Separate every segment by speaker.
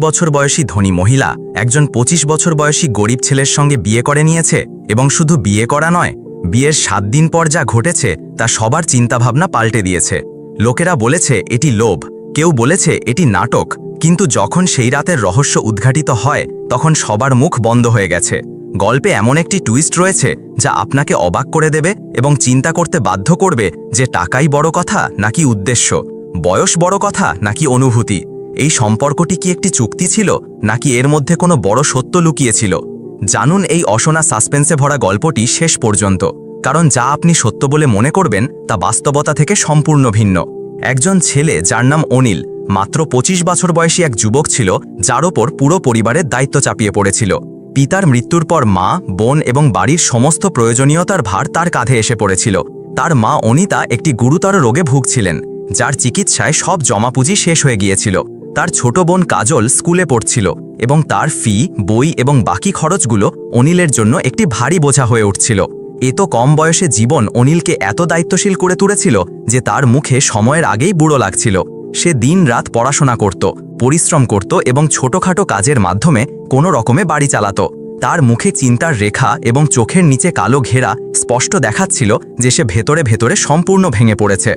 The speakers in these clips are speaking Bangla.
Speaker 1: বছর বয়সী ধনী মহিলা একজন ২৫ বছর বয়সী গরিব ছেলের সঙ্গে বিয়ে করে নিয়েছে এবং শুধু বিয়ে করা নয়, বিয়ের সাত দিন পর যা ঘটেছে তা সবার চিন্তাভাবনা পাল্টে দিয়েছে। লোকেরা বলেছে, এটি লোভ। কেউ বলেছে, এটি নাটক। কিন্তু যখন সেই রাতের রহস্য উদ্ঘাটিত হয়, তখন সবার মুখ বন্ধ হয়ে গেছে। গল্পে এমন একটি টুইস্ট রয়েছে, যা আপনাকে অবাক করে দেবে এবং চিন্তা করতে বাধ্য করবে যে টাকাই বড় কথা নাকি উদ্দেশ্য, বয়স বড় কথা নাকি অনুভূতি। এই সম্পর্কটি কি একটি চুক্তি ছিল, নাকি এর মধ্যে কোনো বড় সত্য লুকিয়েছিল? জানুন এই অসনা সাসপেন্সে ভরা গল্পটি শেষ পর্যন্ত, কারণ যা আপনি সত্য বলে মনে করবেন তা বাস্তবতা থেকে সম্পূর্ণ ভিন্ন। একজন ছেলে যার নাম অনিল, মাত্র ২৫ বছর বয়সী এক যুবক ছিল, যার ওপর পুরো পরিবারের দায়িত্ব চাপিয়ে পড়েছিল। পিতার মৃত্যুর পর মা, বোন এবং বাড়ির সমস্ত প্রয়োজনীয়তার ভার তার কাঁধে এসে পড়েছিল। তার মা অনিতা একটি গুরুতর রোগে ভুগছিলেন, যার চিকিৎসায় সব জমাপুঁজি শেষ হয়ে গিয়েছিল। তার ছোট বোন কাজল স্কুলে পড়ছিল এবং তার ফি, বই এবং বাকি খরচগুলো অনিলের জন্য একটি ভারী বোঝা হয়ে উঠছিল। এ তো কম বয়সে জীবন অনিলকে এত দায়িত্বশীল করে তুলেছিল যে তার মুখে সময়ের আগেই বুড়ো লাগছিল। সে দিন রাত পড়াশোনা করত, পরিশ্রম করত এবং ছোটখাটো কাজের মাধ্যমে কোনো রকমে বাড়ি চালাত। তার মুখে চিন্তার রেখা এবং চোখের নিচে কালো ঘেরা স্পষ্ট দেখাচ্ছিল যে সে ভেতরে ভেতরে সম্পূর্ণ ভেঙে পড়েছে।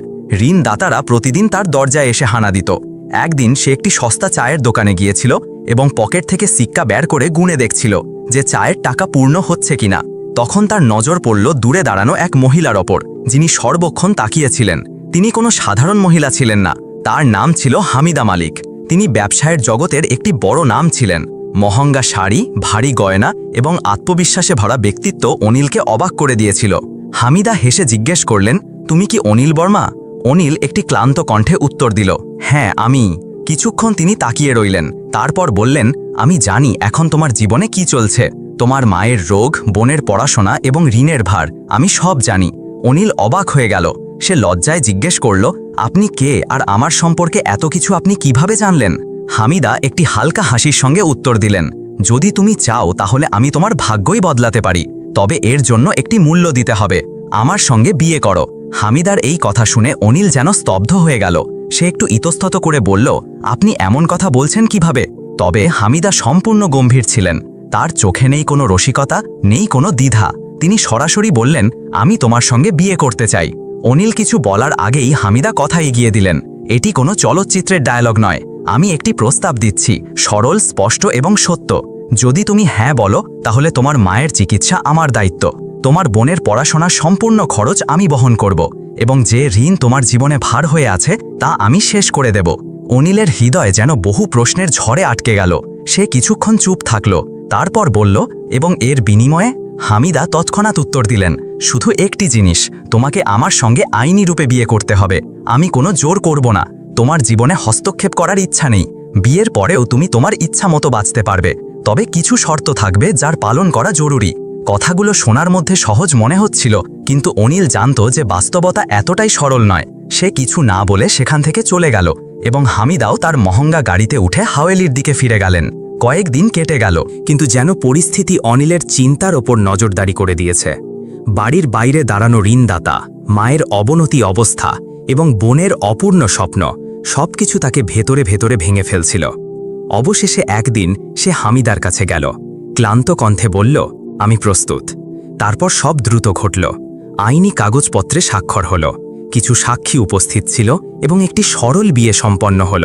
Speaker 1: ঋণদাতারা প্রতিদিন তার দরজায় এসে হানা দিত। একদিন সে একটি সস্তা চায়ের দোকানে গিয়েছিল এবং পকেট থেকে সিক্কা বের করে গুনে দেখছিল যে চায়ের টাকা পূর্ণ হচ্ছে কিনা। তখন তার নজর পড়ল দূরে দাঁড়ানো এক মহিলার ওপর, যিনি সর্বক্ষণ তাকিয়েছিলেন। তিনি কোনো সাধারণ মহিলা ছিলেন না। তার নাম ছিল হামিদা মালিক। তিনি ব্যবসায়ের জগতের একটি বড় নাম ছিলেন। মহঙ্গা শাড়ি, ভারী গয়না এবং আত্মবিশ্বাসে ভরা ব্যক্তিত্ব অনিলকে অবাক করে দিয়েছিল। হামিদা হেসে জিজ্ঞেস করলেন, তুমি কি অনিল বর্মা? অনিল একটি ক্লান্ত কণ্ঠে উত্তর দিল হ্যাঁ আমি। কিছুক্ষণ তিনি তাকিয়ে রইলেন, তারপর বললেন, আমি জানি এখন তোমার জীবনে কি চলছে। তোমার মায়ের রোগ, বোনের পড়াশোনা এবং ঋণের ভার, আমি সব জানি। অনিল অবাক হয়ে গেল, সে লজ্জায় জিজ্ঞেস করল, আপনি কে আর আমার সম্পর্কে এত কিছু আপনি কীভাবে জানলেন? হামিদা একটি হালকা হাসির সঙ্গে উত্তর দিলেন, যদি তুমি চাও তাহলে আমি তোমার ভাগ্যই বদলাতে পারি, তবে এর জন্য একটি মূল্য দিতে হবে। আমার সঙ্গে বিয়ে করো। হামিদার এই কথা শুনে অনিল যেন স্তব্ধ হয়ে গেল। সে একটু ইতস্তত করে বলল, আপনি এমন কথা বলছেন কীভাবে? তবে হামিদা সম্পূর্ণ গম্ভীর ছিলেন। তার চোখে নেই কোনো রসিকতা, নেই কোনো দ্বিধা। তিনি সরাসরি বললেন, আমি তোমার সঙ্গে বিয়ে করতে চাই। অনিল কিছু বলার আগেই হামিদা কথা এগিয়ে দিলেন। এটি কোনো চলচ্চিত্রের ডায়ালগ নয়। আমি একটি প্রস্তাব দিচ্ছি, সরল, স্পষ্ট এবং সত্য। যদি তুমি হ্যাঁ বলো, তাহলে তোমার মায়ের চিকিৎসা আমার দায়িত্ব। তোমার বোনের পড়াশোনার সম্পূর্ণ খরচ আমি বহন করব এবং যে ঋণ তোমার জীবনে ভার হয়ে আছে তা আমি শেষ করে দেব। অনিলের হৃদয় যেন বহু প্রশ্নের ঝড়ে আটকে গেল। সে কিছুক্ষণ চুপ থাকল, তারপর বলল, এবং এর বিনিময়ে? হামিদা তৎক্ষণাৎ উত্তর দিলেন, শুধু একটি জিনিস, তোমাকে আমার সঙ্গে আইনি রূপে বিয়ে করতে হবে। আমি কোনো জোর করব না। তোমার জীবনে হস্তক্ষেপ করার ইচ্ছা নেই। বিয়ের পরেও তুমি তোমার ইচ্ছা মতো বাঁচতে পারবে। তবে কিছু শর্ত থাকবে যার পালন করা জরুরি। কথাগুলো শোনার মধ্যে সহজ মনে হচ্ছিল, কিন্তু অনিল জানত যে বাস্তবতা এতটাই সরল নয়। সে কিছু না বলে সেখান থেকে চলে গেল এবং হামিদাও তার মহঙ্গা গাড়িতে উঠে হাওয়েলির দিকে ফিরে গেলেন। কয়েকদিন কেটে গেল, কিন্তু যেন পরিস্থিতি অনিলের চিন্তার ওপর নজরদারি করে দিয়েছে। বাড়ির বাইরে দাঁড়ানো ঋণদাতা, মায়ের অবনতি অবস্থা এবং বোনের অপূর্ণ স্বপ্ন, সবকিছু তাকে ভেতরে ভেতরে ভেঙে ফেলছিল। অবশেষে একদিন সে হামিদার কাছে গেল। ক্লান্ত কণ্ঠে বলল আমি প্রস্তুত। তারপর সব দ্রুত ঘটল। আইনি কাগজপত্রে স্বাক্ষর হল। কিছু সাক্ষী উপস্থিত ছিল এবং একটি সরল বিয়ে সম্পন্ন হল।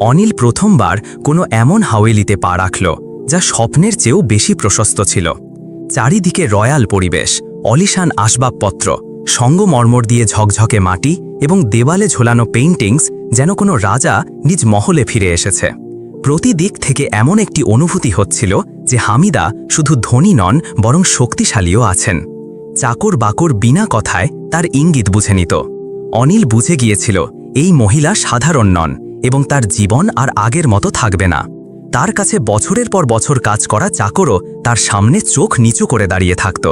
Speaker 1: অনিল প্রথমবার কোনো এমন হাওয়েলিতে পা রাখল, যা স্বপ্নের চেয়েও বেশি প্রশস্ত ছিল। চারিদিকে রয়্যাল পরিবেশ, অলিশান আসবাবপত্র, সঙ্গমর্মর দিয়ে ঝকঝকে মাটি এবং দেওয়ালে ঝোলানো পেইন্টিংস যেন কোনো রাজা নিজ মহলে ফিরে এসেছে। প্রতি দিক থেকে এমন একটি অনুভূতি হচ্ছিল যে হামিদা শুধু ধনী নন, বরং শক্তিশালীও আছেন। চাকর বাকর বিনা কথায় তার ইঙ্গিত বুঝে নিত। অনিল বুঝে গিয়েছিল, এই মহিলা সাধারণ নন এবং তার জীবন আর আগের মতো থাকবে না। তার কাছে বছরের পর বছর কাজ করা চাকরও তার সামনে চোখ নিচু করে দাঁড়িয়ে থাকত।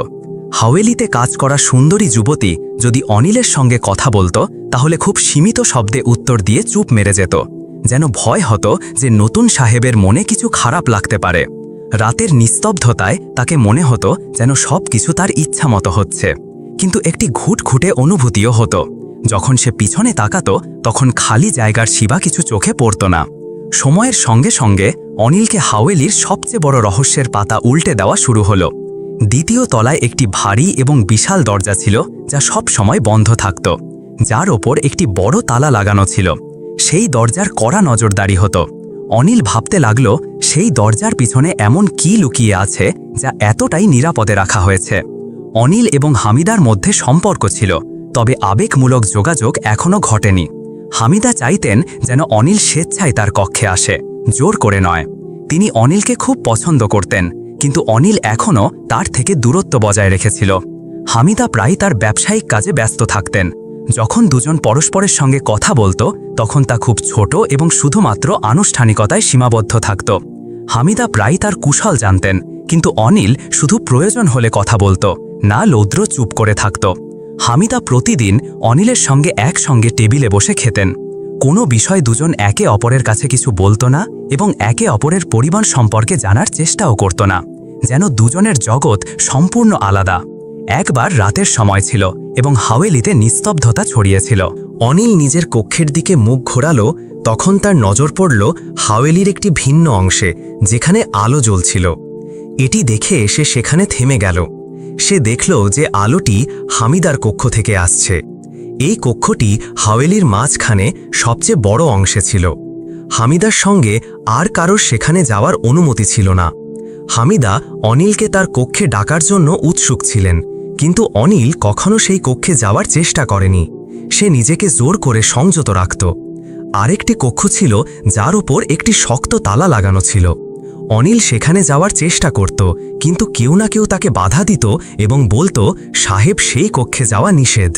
Speaker 1: হাওয়েলিতে কাজ করা সুন্দরী যুবতী যদি অনিলের সঙ্গে কথা বলতো, তাহলে খুব সীমিত শব্দে উত্তর দিয়ে চুপ মেরে যেত। যেন ভয় হতো যে নতুন সাহেবের মনে কিছু খারাপ লাগতে পারে। রাতের নিস্তব্ধতায় তাকে মনে হতো যেন সব কিছু তার ইচ্ছা মতো হচ্ছে। কিন্তু একটি ঘুটঘুটে অনুভূতিও হতো। যখন সে পিছনে তাকাতো, তখন খালি জায়গার শিবা কিছু চোখে পড়ত না। সময়ের সঙ্গে সঙ্গে অনিলকে হাওয়েলির সবচেয়ে বড় রহস্যের পাতা উল্টে দেওয়া শুরু হলো। দ্বিতীয় তলায় একটি ভারী এবং বিশাল দরজা ছিল, যা সব সময় বন্ধ থাকত, যার ওপর একটি বড় তালা লাগানো ছিল। সেই দরজার কড়া নজরদারি হতো। অনিল ভাবতে লাগল, সেই দরজার পিছনে এমন কি লুকিয়ে আছে যা এতটাই নিরাপদে রাখা হয়েছে। অনিল এবং হামিদার মধ্যে সম্পর্ক ছিল, তবে আবেগমূলক যোগাযোগ এখনও ঘটেনি। হামিদা চাইতেন যেন অনিল স্বেচ্ছায় তার কক্ষে আসে, জোর করে নয়। তিনি অনিলকে খুব পছন্দ করতেন, কিন্তু অনিল এখনও তার থেকে দূরত্ব বজায় রেখেছিল। হামিদা প্রায় তার ব্যবসায়িক কাজে ব্যস্ত থাকতেন যখন দুজন পরস্পরের সঙ্গে কথা বলতো, তখন তা খুব ছোট এবং শুধুমাত্র আনুষ্ঠানিকতায় সীমাবদ্ধ থাকত। হামিদা প্রায় তার কুশল জানতেন, কিন্তু অনিল শুধু প্রয়োজন হলে কথা বলতো, না লৌদ্র চুপ করে থাকত। হামিদা প্রতিদিন অনিলের সঙ্গে একসঙ্গে টেবিলে বসে খেতেন। কোনো বিষয় দুজন একে অপরের কাছে কিছু বলতো না এবং একে অপরের পরিবার সম্পর্কে জানার চেষ্টাও করত না, যেন দুজনের জগৎ সম্পূর্ণ আলাদা। একবার রাতের সময় ছিল এবং হাওয়েলিতে নিস্তব্ধতা ছড়িয়েছিল। অনিল নিজের কক্ষের দিকে মুখ ঘোরালো, তখন তার নজর পড়ল হাওয়েলির একটি ভিন্ন অংশে, যেখানে আলো জ্বলছিল। এটি দেখে সে সেখানে থেমে গেল। সে দেখল যে আলোটি হামিদার কক্ষ থেকে আসছে। এই কক্ষটি হাওয়েলির মাঝখানে সবচেয়ে বড় অংশে ছিল। হামিদার সঙ্গে আর কারোর সেখানে যাওয়ার অনুমতি ছিল না। হামিদা অনিলকে তার কক্ষে ডাকার জন্য উৎসুক ছিলেন। কিন্তু অনিল কখনো সেই কক্ষে যাওয়ার চেষ্টা করেনি। সে নিজেকে জোর করে সংযত রাখত। আরেকটি কক্ষ ছিল যার উপর একটি শক্ত তালা লাগানো ছিল। অনিল সেখানে যাওয়ার চেষ্টা করত, কিন্তু কেউ না কেউ তাকে বাধা দিত এবং বলতো, সাহেব, সেই কক্ষে যাওয়া নিষেধ।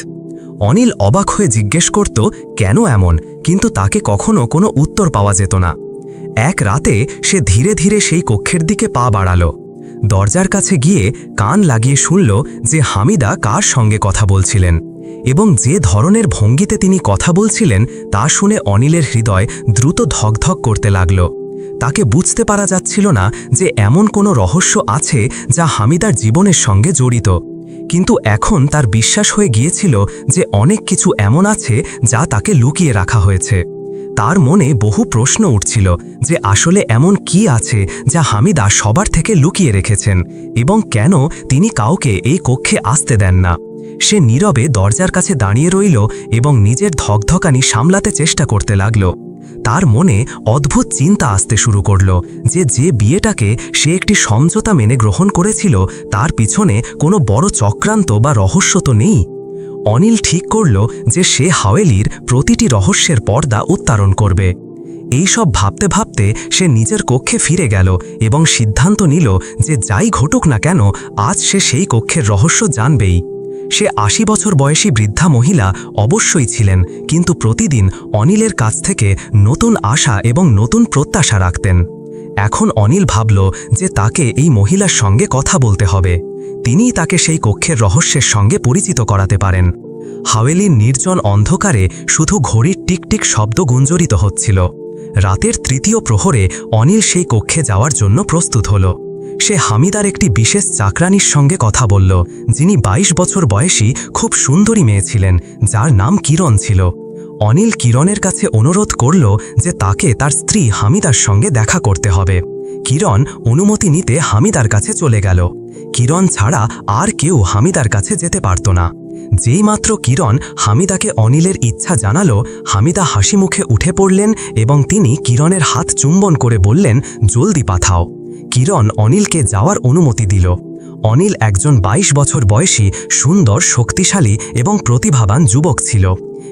Speaker 1: অনিল অবাক হয়ে জিজ্ঞেস করত, কেন এমন? কিন্তু তাকে কখনো কোনো উত্তর পাওয়া যেত না। এক রাতে সে ধীরে ধীরে সেই কক্ষের দিকে পা বাড়াল। দরজার কাছে গিয়ে কান লাগিয়ে শুনল যে হামিদা কার সঙ্গে কথা বলছিলেন এবং যে ধরনের ভঙ্গিতে তিনি কথা বলছিলেন তা শুনে অনিলের হৃদয় দ্রুত ধকধক করতে লাগল। তাকে বুঝতে পারা যাচ্ছিল না যে এমন কোনো রহস্য আছে যা হামিদার জীবনের সঙ্গে জড়িত। কিন্তু এখন তার বিশ্বাস হয়ে গিয়েছিল যে অনেক কিছু এমন আছে যা তাকে লুকিয়ে রাখা হয়েছে। তার মনে বহু প্রশ্ন উঠছিল যে আসলে এমন কি আছে যা হামিদা সবার থেকে লুকিয়ে রেখেছেন এবং কেন তিনি কাউকে এই কক্ষে আসতে দেন না। সে নীরবে দরজার কাছে দাঁড়িয়ে রইল এবং নিজের ধকধকানি সামলাতে চেষ্টা করতে লাগল। তার মনে অদ্ভুত চিন্তা আসতে শুরু করল যে যে বিয়েটাকে সে একটি সমঝোতা মেনে গ্রহণ করেছিল তার পিছনে কোনো বড় চক্রান্ত বা রহস্য তো নেই। অনিল ঠিক করল যে সে হাওয়েলির প্রতিটি রহস্যের পর্দা উত্তারণ করবে। এই সব ভাবতে ভাবতে সে নিজের কক্ষে ফিরে গেল এবং সিদ্ধান্ত নিল যে যাই ঘটুক না কেন, আজ সে সেই কক্ষের রহস্য জানবেই। সে আশি বছর বয়সী বৃদ্ধা মহিলা অবশ্যই ছিলেন, কিন্তু প্রতিদিন অনিলের কাছ থেকে নতুন আশা এবং নতুন প্রত্যাশা রাখতেন। এখন অনিল ভাবল যে তাকে এই মহিলার সঙ্গে কথা বলতে হবে। তিনিই তাকে সেই কক্ষের রহস্যের সঙ্গে পরিচিত করাতে পারেন। হাওয়েলির নির্জন অন্ধকারে শুধু ঘড়ির টিকটিক শব্দ গুঞ্জরিত হচ্ছিল। রাতের তৃতীয় প্রহরে অনিল সেই কক্ষে যাওয়ার জন্য প্রস্তুত হল। সে হামিদার একটি বিশেষ চাকরানির সঙ্গে কথা বলল, যিনি ২২ বছর বয়সী, খুব সুন্দরী মেয়ে ছিলেন, যার নাম কিরণ ছিল। অনিল কিরণের কাছে অনুরোধ করল যে তাকে তার স্ত্রী হামিদার সঙ্গে দেখা করতে হবে। কিরণ অনুমতি নিতে হামিদার কাছে চলে গেল। কিরণ ছাড়া আর কেউ হামিদার কাছে যেতে পারত না। যেই মাত্র কিরণ হামিদাকে অনিলের ইচ্ছা জানালো, হামিদা হাসি মুখে উঠে পড়লেন এবং তিনি কিরণের হাত চুম্বন করে বললেন, জলদি পাঠাও। কিরণ অনিলকে যাওয়ার অনুমতি দিল। অনিল একজন ২২ বছর বয়সী, সুন্দর, শক্তিশালী এবং প্রতিভাবান যুবক ছিল।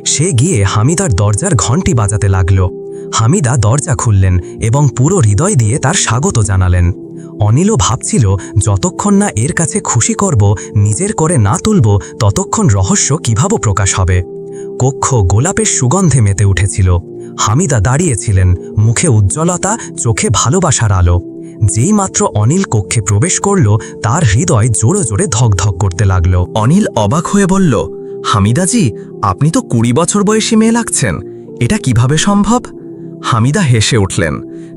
Speaker 1: সে গিয়ে হামিদার দরজার ঘণ্টি বাজাতে লাগল। হামিদা দরজা খুললেন এবং পুরো হৃদয় দিয়ে তার স্বাগত জানালেন। অনিলও ভাবছিল, যতক্ষণ না এর কাছে খুশি করব, নিজের করে না তুলব, ততক্ষণ রহস্য কীভাবে প্রকাশ হবে? কক্ষ গোলাপের সুগন্ধে মেতে উঠেছিল। হামিদা দাঁড়িয়েছিলেন, মুখে উজ্জ্বলতা, চোখে ভালোবাসার আলো। যেই মাত্র অনিল কক্ষে প্রবেশ করল, তার হৃদয় জোরে জোরে ধকধক করতে লাগল। অনিল অবাক হয়ে বলল হামিদাজি, আপনি তো কুড়ি বছর বয়সী মেয়ে লাগছেন। এটা কীভাবে সম্ভব? হামিদা হেসে উঠলেন।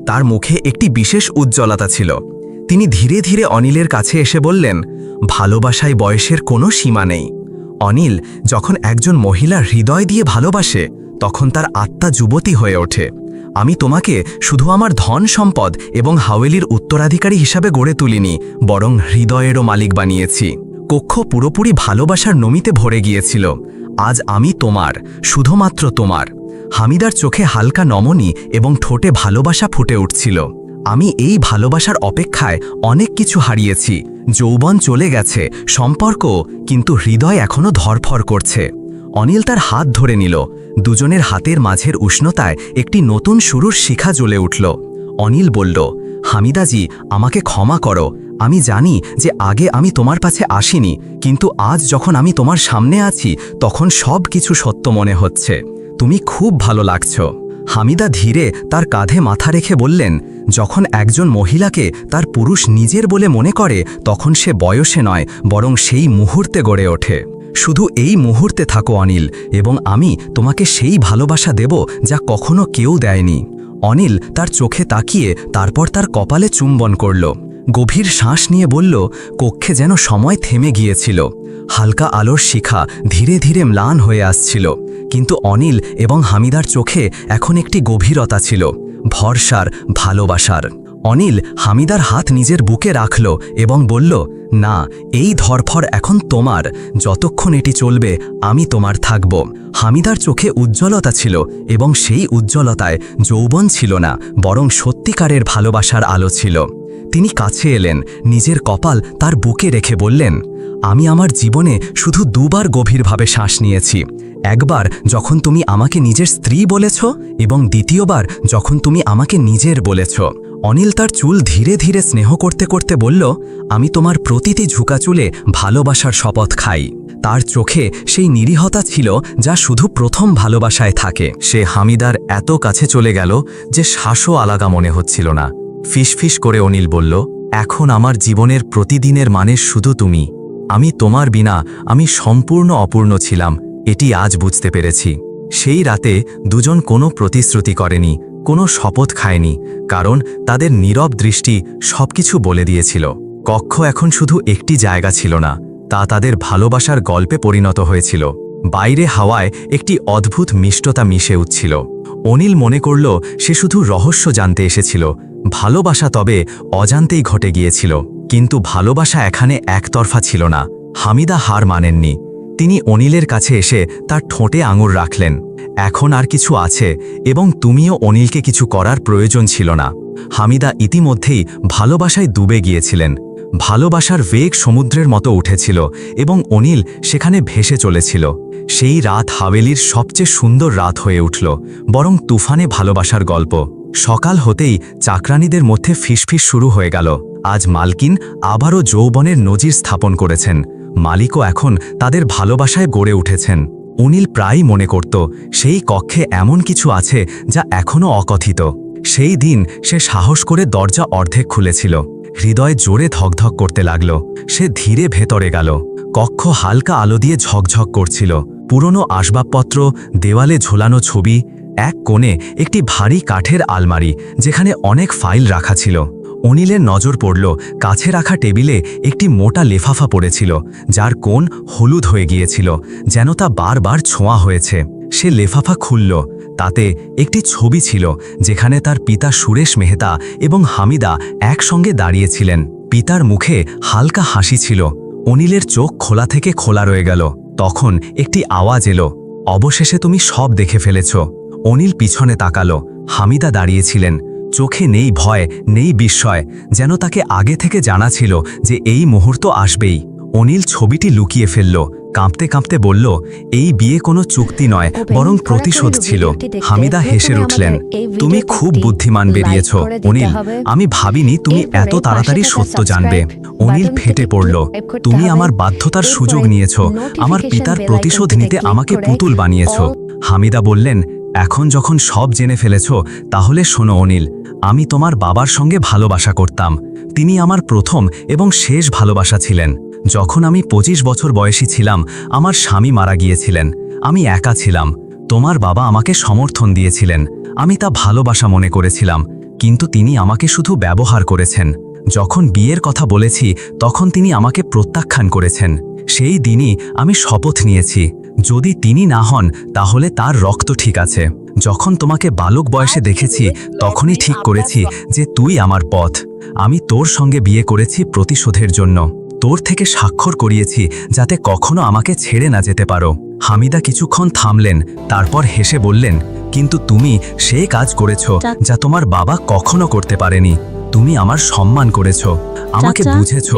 Speaker 1: তার মুখে একটি বিশেষ উজ্জ্বলতা ছিল। তিনি ধীরে ধীরে অনিলের কাছে এসে বললেন, ভালোবাসায় বয়সের কোনো সীমা নেই। অনিল যখন একজন মহিলার হৃদয় দিয়ে ভালোবাসে, তখন তার আত্মা যুবতী হয়ে ওঠে। আমি তোমাকে শুধু আমার ধন সম্পদ এবং হাওয়েলির উত্তরাধিকারী হিসাবে গড়ে তুলিনি, বরং হৃদয়েরও মালিক বানিয়েছি। কক্ষ পুরোপুরি ভালোবাসার নমিতে ভরে গিয়েছিল। আজ আমি তোমার, শুধুমাত্র তোমার। হামিদার চোখে হালকা নমনী এবং ঠোঁটে ভালোবাসা ফুটে উঠছিল। আমি এই ভালোবাসার অপেক্ষায় অনেক কিছু হারিয়েছি। যৌবন চলে গেছে, সম্পর্ক কিন্তু হৃদয় এখনও ধরফর করছে। অনিল তার হাত ধরে নিল। দুজনের হাতের মাঝের উষ্ণতায় একটি নতুন শুরুর শিখা জ্বলে উঠল। অনিল বলল, হামিদাজি, আমাকে ক্ষমা করো। আমি জানি যে আগে আমি তোমার কাছে আসিনি, কিন্তু আজ যখন আমি তোমার সামনে আছি, তখন সব কিছু সত্য মনে হচ্ছে। তুমি খুব ভালো লাগছ। হামিদা ধীরে তার কাঁধে মাথা রেখে বললেন, যখন একজন মহিলাকে তার পুরুষ নিজের বলে মনে করে, তখন সে বয়সে নয়, বরং সেই মুহূর্তে গড়ে ওঠে। শুধু এই মুহূর্তে থাকো অনিল, এবং আমি তোমাকে সেই ভালোবাসা দেব যা কখনো কেউ দেয়নি। অনিল তার চোখে তাকিয়ে তারপর তার কপালে চুম্বন করল। গভীর শ্বাস নিয়ে বলল, কক্ষে যেন সময় থেমে গিয়েছিল। হালকা আলোর শিখা ধীরে ধীরে ম্লান হয়ে আসছিল। কিন্তু অনিল এবং হামিদার চোখে এখন একটি গভীরতা ছিল, ভরসার, ভালোবাসার। অনিল হামিদার হাত নিজের বুকে রাখল এবং বলল, না, এই ধরফর এখন তোমার। যতক্ষণ এটি চলবে, আমি তোমার থাকব। হামিদার চোখে উজ্জ্বলতা ছিল এবং সেই উজ্জ্বলতায় যৌবন ছিল না, বরং সত্যিকারের ভালোবাসার আলো ছিল। তিনি কাছে এলেন, নিজের কপাল তার বুকে রেখে বললেন, আমি আমার জীবনে শুধু দুবার গভীরভাবে শ্বাস নিয়েছি। একবার যখন তুমি আমাকে নিজের স্ত্রী বলেছ এবং দ্বিতীয়বার যখন তুমি আমাকে নিজের বলেছ। অনিল তার চুল ধীরে ধীরে স্নেহ করতে করতে বলল, আমি তোমার প্রতিটি ঝুঁকা চুলে ভালোবাসার শপথ খাই। তার চোখে সেই নিরীহতা ছিল যা শুধু প্রথম ভালোবাসায় থাকে। সে হামিদার এত কাছে চলে গেল যে শ্বাসও আলাদা মনে হচ্ছিল না। ফিসফিস করে অনিল বলল, এখন আমার জীবনের প্রতিদিনের মানে শুধু তুমি। আমি তোমার বিনা আমি সম্পূর্ণ অপূর্ণ ছিলাম, এটি আজ বুঝতে পেরেছি। সেই রাতে দুজন কোনো প্রতিশ্রুতি করেনি কোনো শপথ খায়নি, কারণ তাদের নীরব দৃষ্টি সবকিছু বলে দিয়েছিল। কক্ষ এখন শুধু একটি জায়গা ছিল না, তা তাদের ভালোবাসার গল্পে পরিণত হয়েছিল। বাইরে হাওয়ায় একটি অদ্ভুত মিষ্টতা মিশে উঠছিল। অনিল মনে করল, সে শুধু রহস্য জানতে এসেছিল, ভালোবাসা তবে অজান্তেই ঘটে গিয়েছিল, কিন্তু ভালোবাসা এখানে একতরফা ছিল না। হামিদা হার মানেননি। তিনি অনিলের কাছে এসে তার ঠোঁটে আঙুর রাখলেন। এখন আর কিছু আছে এবং তুমিও অনিলকে কিছু করার প্রয়োজন ছিল না। হামিদা ইতিমধ্যেই ভালোবাসায় ডুবে গিয়েছিলেন। ভালোবাসার বেগ সমুদ্রের মতো উঠেছিল এবং অনিল সেখানে ভেসে চলেছিল। সেই রাত হাভেলির সবচেয়ে সুন্দর রাত হয়ে উঠল, বরং তুফানে ভালোবাসার গল্প। সকাল হতেই চাকরানীদের মধ্যে ফিসফিস শুরু হয়ে গেল। আজ মালকিন আবারও যৌবনের নজির স্থাপন করেছেন। মালিকও এখন তাদের ভালোবাসায় গড়ে উঠেছেন। অনিল প্রায়ই মনে করত, সেই কক্ষে এমন কিছু আছে যা এখনও অকথিত। সেই দিন সে সাহস করে দরজা অর্ধেক খুলেছিল। হৃদয় জোরে ধকধক করতে লাগল। সে ধীরে ভেতরে গেল। কক্ষ হালকা আলো দিয়ে ঝকঝক করছিল। পুরনো আসবাবপত্র, দেওয়ালে ঝোলানো ছবি, এক কোণে একটি ভারী কাঠের আলমারি, যেখানে অনেক ফাইল রাখা ছিল। অনিলের নজর পড়ল, কাছে রাখা টেবিলে একটি মোটা লেফাফা পড়েছিল, যার কোণ হলুদ হয়ে গিয়েছিল, যেন তা বারবার ছোঁয়া হয়েছে। সে লেফাফা খুলল, তাতে একটি ছবি ছিল, যেখানে তার পিতা সুরেশ মেহতা এবং হামিদা একসঙ্গে দাঁড়িয়েছিলেন। পিতার মুখে হালকা হাসি ছিল। অনিলের চোখ খোলা থেকে খোলা রয়ে গেল। তখন একটি আওয়াজ এলো, অবশেষে তুমি সব দেখে ফেলেছ। অনিল পিছনে তাকালো, হামিদা দাঁড়িয়েছিলেন চোখে নেই ভয় নেই বিস্ময় যেন তাকে আগে থেকে জানা ছিল যে এই মুহূর্ত আসবেই। অনিল ছবিটি লুকিয়ে ফেলল কাঁপতে কাঁপতে বলল এই বিয়ে কোনো চুক্তি নয় বরং প্রতিশোধ ছিল। হামিদা হেসে উঠলেন তুমি খুব বুদ্ধিমান বেরিয়েছ অনিল আমি ভাবিনি তুমি এত তাড়াতাড়ি সত্য জানবে। অনিল ফেটে পড়ল তুমি আমার বাধ্যতার সুযোগ নিয়েছ আমার পিতার প্রতিশোধ নিতে আমাকে পুতুল বানিয়েছ। হামিদা বললেন এখন যখন সব জেনে ফেলেছ, তাহলে শোনো অনিল, আমি তোমার বাবার সঙ্গে ভালোবাসা করতাম। তিনি আমার প্রথম এবং শেষ ভালোবাসা ছিলেন। যখন আমি পঁচিশ বছর বয়সী ছিলাম, আমার স্বামী মারা গিয়েছিলেন। আমি একা ছিলাম। তোমার বাবা আমাকে সমর্থন দিয়েছিলেন। আমি তা ভালোবাসা মনে করেছিলাম। কিন্তু তিনি আমাকে শুধু ব্যবহার করেছেন। যখন বিয়ের কথা বলেছি, তখন তিনি আমাকে প্রত্যাখ্যান করেছেন। সেই দিনই আমি শপথ নিয়েছি। যদি তিনি না হন তাহলে তার রক্ত ঠিক আছে।
Speaker 2: যখন তোমাকে বালক বয়সে দেখেছি তখনই ঠিক করেছি যে তুই আমার পথ। আমি তোর সঙ্গে বিয়ে করেছি প্রতিশোধের জন্য। তোর থেকে স্বাক্ষর করিয়েছি যাতে কখনো আমাকে ছেড়ে না যেতে পারো। হামিদা কিছুক্ষণ থামলেন তারপর হেসে বললেন কিন্তু তুমি সেই কাজ করেছ যা তোমার বাবা কখনো করতে পারেনি। তুমি আমার সম্মান করেছ আমাকে বুঝেছ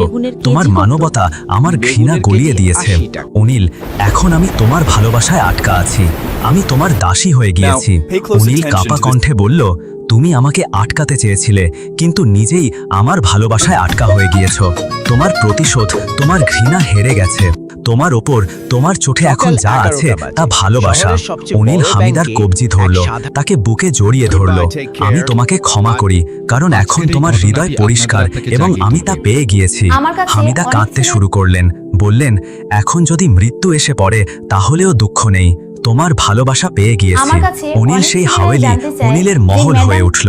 Speaker 2: তোমার মানবতা আমার ঘৃণা গলিয়ে দিয়েছে। অনিল এখন আমি তোমার ভালোবাসায় আটকা আছি। আমি তোমার দাসী হয়ে গিয়েছি। অনিল কাপা কণ্ঠে বলল তুমি আমাকে আটকাতে চেয়েছিলে কিন্তু নিজেই আমার ভালোবাসায় আটকা হয়ে গিয়েছ। তোমার প্রতিশোধ তোমার ঘৃণা হেরে গেছে। তোমার ওপর তোমার চোখে এখন যা আছে তা ভালোবাসা। অনিল হামিদার কবজি ধরল তাকে বুকে জড়িয়ে ধরল. আমি তোমাকে ক্ষমা করি কারণ এখন তোমার হৃদয় পরিষ্কার এবং আমি তা পেয়ে গিয়েছি। হামিদা কাঁদতে শুরু করলেন বললেন এখন যদি মৃত্যু এসে পড়ে তাহলেও দুঃখ নেই। তোমার ভালোবাসা পেয়ে গিয়েছে। অনিল সেই হাওয়েলি অনিলের মহল হয়ে উঠল।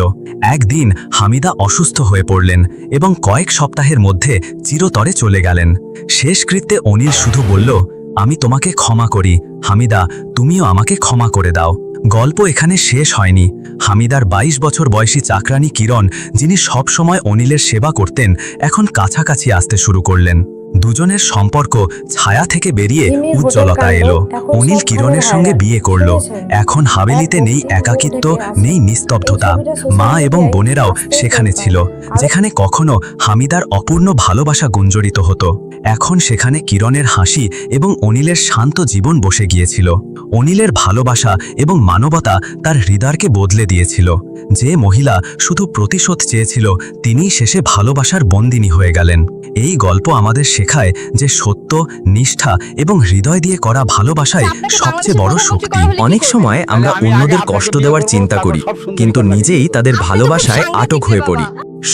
Speaker 2: একদিন হামিদা অসুস্থ হয়ে পড়লেন এবং কয়েক সপ্তাহের মধ্যে চিরতরে চলে গেলেন। শেষকৃত্যে অনিল শুধু বলল আমি তোমাকে ক্ষমা করি। হামিদা তুমিও আমাকে ক্ষমা করে দাও। গল্প এখানে শেষ হয়নি। হামিদার ২২ বছর বয়সী চাকরানী কিরণ যিনি সবসময় অনিলের সেবা করতেন এখন কাছাকাছি আসতে শুরু করলেন। দুজনের সম্পর্ক ছায়া থেকে বেরিয়ে উজ্জ্বলতা এলো। অনিল কিরণের সঙ্গে বিয়ে করল। এখন হাভেলিতে
Speaker 3: এক
Speaker 2: নেই একাকিত্ব নেই নিস্তব্ধতা। মা এবং বোনেরাও সেখানে ছিল যেখানে কখনো হামিদার অপূর্ণ ভালোবাসা গুঞ্জরিত হতো। এখন সেখানে কিরণের হাসি এবং অনিলের শান্ত জীবন বসে গিয়েছিল। অনিলের ভালোবাসা এবং মানবতা তার হৃদয়কে বদলে দিয়েছিল। যে মহিলা শুধু প্রতিশোধ চেয়েছিল তিনিই শেষে ভালোবাসার বন্দিনী হয়ে গেলেন। এই গল্প আমাদের শেখায় যে সত্য নিষ্ঠা এবং হৃদয় দিয়ে করা ভালোবাসাই সবচেয়ে বড় শক্তি।
Speaker 1: অনেক সময় আমরা অন্যদের কষ্ট দেওয়ার চিন্তা করি কিন্তু নিজেই তাদের ভালোবাসায় আটক হয়ে পড়ি।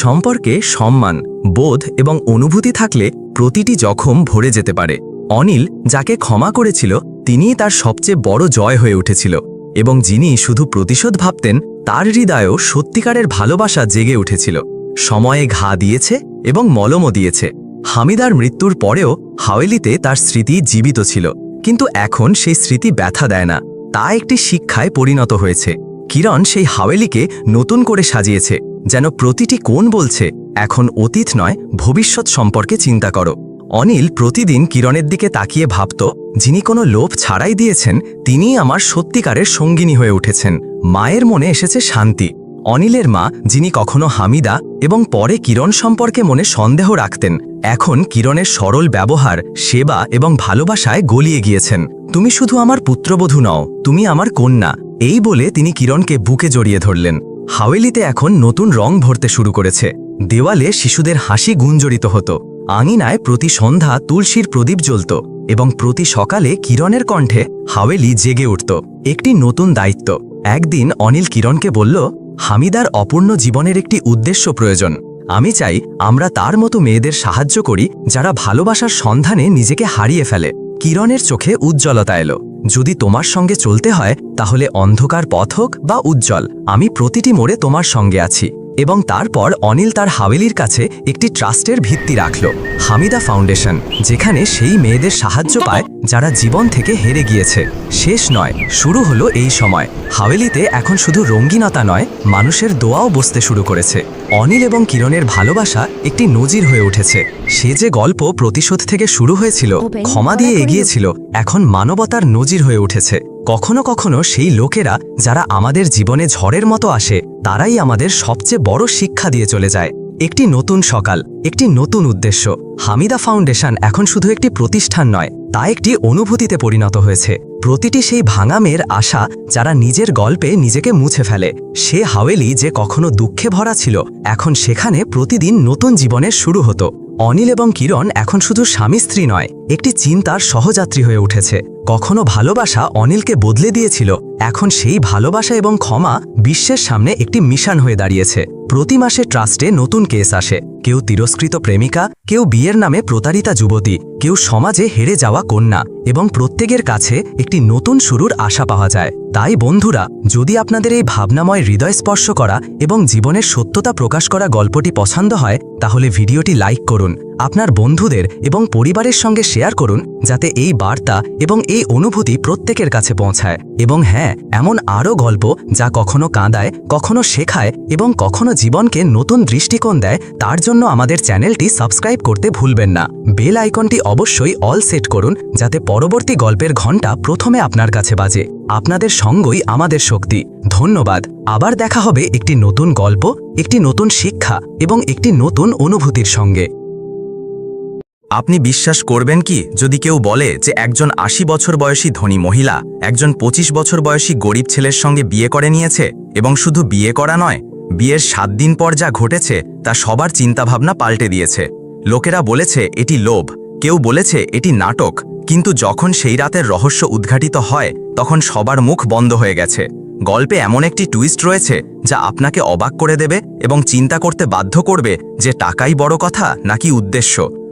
Speaker 1: সম্পর্কে সম্মান বোধ এবং অনুভূতি থাকলে প্রতিটি জখম ভরে যেতে পারে। অনিল যাকে ক্ষমা করেছিল তিনিই তার সবচেয়ে বড় জয় হয়ে উঠেছিল এবং যিনি শুধু প্রতিশোধ ভাবতেন তার হৃদয়েও সত্যিকারের ভালোবাসা জেগে উঠেছিল। সময়ে ঘা দিয়েছে এবং মলমও দিয়েছে। হামিদার মৃত্যুর পরেও হাওয়েলিতে তার স্মৃতি জীবিত ছিল, কিন্তু এখন সেই স্মৃতি ব্যথা দেয় না। তা একটি শিক্ষায় পরিণত হয়েছে। কিরণ সেই হাওয়েলিকে নতুন করে সাজিয়েছে, যেন প্রতিটি কোণ বলছে, এখন অতীত নয়, ভবিষ্যৎ সম্পর্কে চিন্তা করো। অনিল প্রতিদিন কিরণের দিকে তাকিয়ে ভাবত, যিনি কোনো লোভ ছাড়াই দিয়েছেন, তিনিই আমার সত্যিকারের সঙ্গিনী হয়ে উঠেছেন। মায়ের মনে এসেছে শান্তি। অনিলের মা, যিনি কখনো হামিদা এবং পরে কিরণ সম্পর্কে মনে সন্দেহ রাখতেন এখন কিরণের সরল ব্যবহার, সেবা এবং ভালোবাসায় গলিয়ে গিয়েছেন। তুমি শুধু আমার পুত্রবধূ নও, তুমি আমার কন্যা। এই বলে তিনি কিরণকে বুকে জড়িয়ে ধরলেন। হাওয়েলিতে এখন নতুন রং ভরতে শুরু করেছে। দেওয়ালে শিশুদের হাসি গুঞ্জরিত হতো। আঙিনায় প্রতি সন্ধ্যা তুলসীর প্রদীপ জ্বলত এবং প্রতি সকালে কিরণের কণ্ঠে হাওয়েলি জেগে উঠত। একটি নতুন দায়িত্ব। একদিন অনিল কিরণকে বলল, হামিদার অপূর্ণ জীবনের একটি উদ্দেশ্য প্রয়োজন। আমি চাই আমরা তার মতো মেয়েদের সাহায্য করি যারা ভালোবাসার সন্ধানে নিজেকে হারিয়ে ফেলে। কিরণের চোখে উজ্জ্বলতা এলো। যদি তোমার সঙ্গে চলতে হয়, তাহলে অন্ধকার পথ বা উজ্জ্বল, আমি প্রতিটি মোড়ে তোমার সঙ্গে আছি। এবং তারপর অনিল তার হাভেলির কাছে একটি ট্রাস্টের ভিত্তি রাখল হামিদা ফাউন্ডেশন যেখানে সেই মেয়েদের সাহায্য পায় যারা জীবন থেকে হেরে গিয়েছে। শেষ নয় শুরু হলো এই সময়। হাভেলিতে এখন শুধু রঙ্গিনতা নয় মানুষের দোয়াও বসতে শুরু করেছে। অনিল এবং কিরণের ভালোবাসা একটি নজির হয়ে উঠেছে। সে যে গল্প প্রতিশোধ থেকে শুরু হয়েছিল ক্ষমা দিয়ে এগিয়েছিল এখন মানবতার নজির হয়ে উঠেছে। কখনো কখনো সেই লোকেরা যারা আমাদের জীবনে ঝড়ের মতো আসে, তারাই আমাদের সবচেয়ে বড় শিক্ষা দিয়ে চলে যায়। একটি নতুন সকাল, একটি নতুন উদ্দেশ্য। হামিদা ফাউন্ডেশন এখন শুধু একটি প্রতিষ্ঠান নয়, তা একটি অনুভূতিতে পরিণত হয়েছে। প্রতিটি সেই ভাঙা মেয়ের আশা যারা নিজের গল্পে নিজেকে মুছে ফেলে, সে হাওয়েলি যে কখনো দুঃখে ভরা ছিল, এখন সেখানে প্রতিদিন নতুন জীবনের শুরু হতো। অনিল এবং কিরণ এখন শুধু স্বামী স্ত্রী নয় একটি চিন্তার সহযাত্রী হয়ে উঠেছে। কখনো ভালোবাসা অনিলকে বদলে দিয়েছিল। এখন সেই ভালোবাসা এবং ক্ষমা বিশ্বের সামনে একটি মিশন হয়ে দাঁড়িয়েছে। প্রতি মাসে ট্রাস্টে নতুন কেস আসে। কেউ তিরস্কৃত প্রেমিকা, কেউ বিয়ের নামে প্রতারিতা যুবতী, কেউ সমাজে হেরে যাওয়া কন্যা এবং প্রত্যেকের কাছে একটি নতুন শুরুর আশা পাওয়া যায়। তাই বন্ধুরা, যদি আপনাদের এই ভাবনাময় হৃদয় স্পর্শ করা এবং জীবনের সত্যতা প্রকাশ করা গল্পটি পছন্দ হয়, তাহলে ভিডিওটি লাইক করুন। আপনার বন্ধুদের এবং পরিবারের সঙ্গে শেয়ার করুন যাতে এই বার্তা এবং এই অনুভূতি প্রত্যেকের কাছে পৌঁছায়। এবং হ্যাঁ এমন আরও গল্প যা কখনো কাঁদায়, কখনো শেখায় এবং কখনো জীবনকে নতুন দৃষ্টিকোণ দেয়, তার জন্য আমাদের চ্যানেলটি সাবস্ক্রাইব করতে ভুলবেন না। বেল আইকনটি অবশ্যই অল সেট করুন যাতে পরবর্তী গল্পের ঘণ্টা প্রথমে আপনার কাছে বাজে। আপনাদের সঙ্গই আমাদের শক্তি। ধন্যবাদ। আবার দেখা হবে একটি নতুন গল্প, একটি নতুন শিক্ষা এবং একটি নতুন অনুভূতির সঙ্গে।
Speaker 4: আপনি বিশ্বাস করবেন কি? যদি কেউ বলে যে একজন আশি বছর বয়সী ধনী মহিলা একজন ২৫ বছর বয়সী গরিব ছেলের সঙ্গে বিয়ে করে নিয়েছে এবং শুধু বিয়ে করা নয়, বিয়ের সাত দিন পর যা ঘটেছে তা সবার চিন্তাভাবনা পাল্টে দিয়েছে। লোকেরা বলেছে, এটি লোভ। কেউ বলেছে, এটি নাটক। কিন্তু যখন সেই রাতের রহস্য উদ্ঘাটিত হয়, তখন সবার মুখ বন্ধ হয়ে গেছে। গল্পে এমন একটি টুইস্ট রয়েছে, যা আপনাকে অবাক করে দেবে এবং চিন্তা করতে বাধ্য করবে যে টাকাই বড় কথা নাকি উদ্দেশ্য।